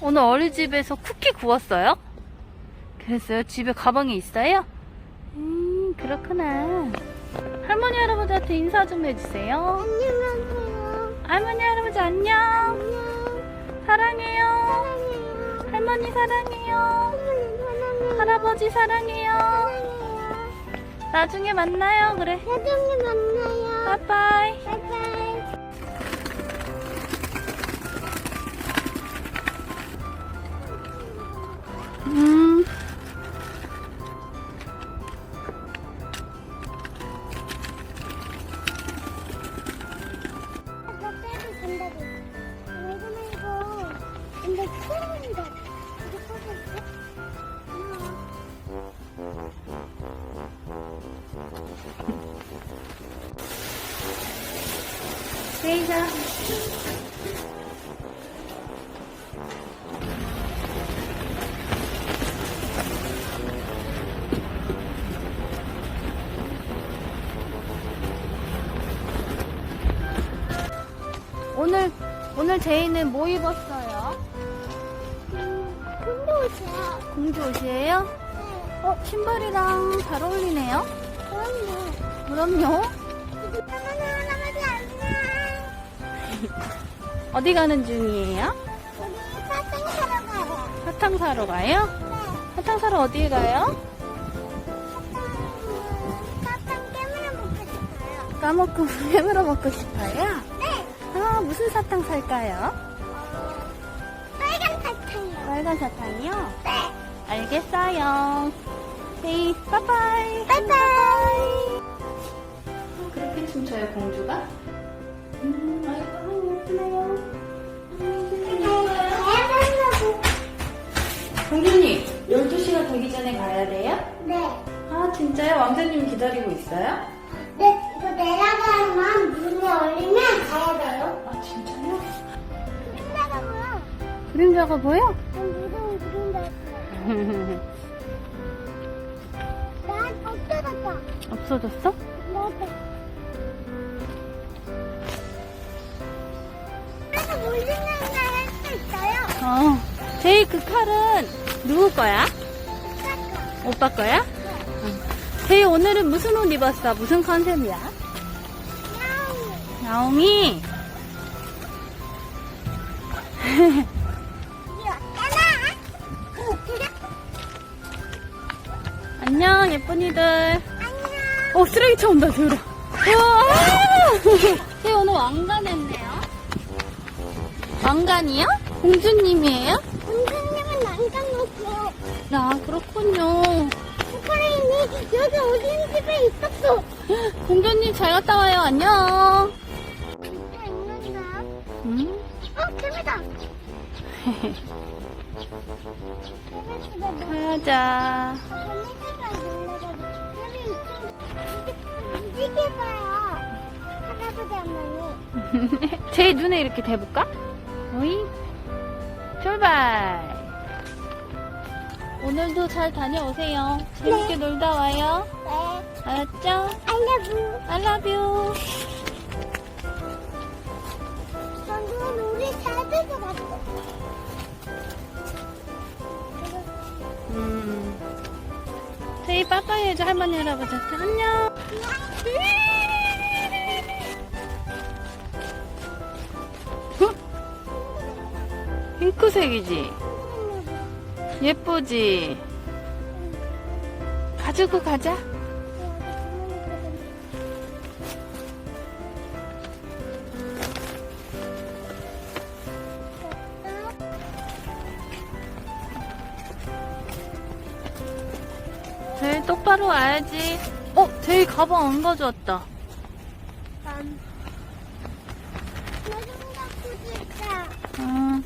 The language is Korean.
오늘 어린이집에서 쿠키 구웠어요? 그랬어요? 집에 가방에 있어요? 음, 그렇구나. 할머니, 할아버지한테 인사 좀 해주세요. 안녕하세요. 할머니, 할아버지 안녕. 안녕. 사랑해요. 사랑해요. 할머니 사랑해요. 할머니 사랑해요. 할아버지 사랑해요. 사랑해요. 나중에 만나요. 그래. 나중에 만나요. 바이바이. 오늘 오늘 제이는 뭐 근데 옷이야. 공주 옷이에요? 네. 어 신발이랑 잘 어울리네요. 그럼요. 그럼요. 할머니, 할아버지 안녕. 어디 가는 중이에요? 우리 사탕 사러 가요. 사탕 사러 가요? 네. 사탕 사러 어디에 가요? 사탕 깨물어 먹고 싶어요. 까먹고 깨물어 먹고 싶어요? 네. 아 무슨 사탕 살까요? 빨간 사탕이요. 네. 알겠어요. 세이 빠빠이. 바이바이. 그렇게 춤춰요 공주가? 음 아이고 예쁘네요. 공주님 12시가 되기 전에 가야 돼요? 네. 아 진짜요? 왕자님 기다리고 있어요? 네, 이거 내려가야만 문에 올리면 가야 돼요. 아 진짜요? 그림자가 보여? 무서운 그린다. 난 없어졌다. 없어졌어? 맞아. 그래서 몰리는 날할수 있어요. 어. 제이 그 칼은 누구 거야? 오빠 거야? 제이 오늘은 무슨 옷 입었어? 무슨 컨셉이야? 야옹. 나오미. 이 안녕 예쁜이들. 안녕. 어 쓰레기차 온다 들어. 우와. 제이 오늘 왕관 했네요. 왕관이요? 공주님이에요? 선생님은 난간 놓고. 아 그렇군요. 스크린이 여기 어린이집에 있었어. 공주님 잘 갔다 와요. 안녕. 음? 어, 개미다. 가자. 제 눈에 이렇게 대볼까? 오이 출발 오늘도 잘 다녀오세요 재밌게 놀다 와요 네. 알았죠? 알려부. I love you 제이 빠빠이 해줘 할머니 할아버지한테 안녕 어? 핑크색이지? 예쁘지? 가지고 가자 똑바로 와야지 어? 제이 가방 안 가져왔다 난. 나좀 갖고 싶다. 응.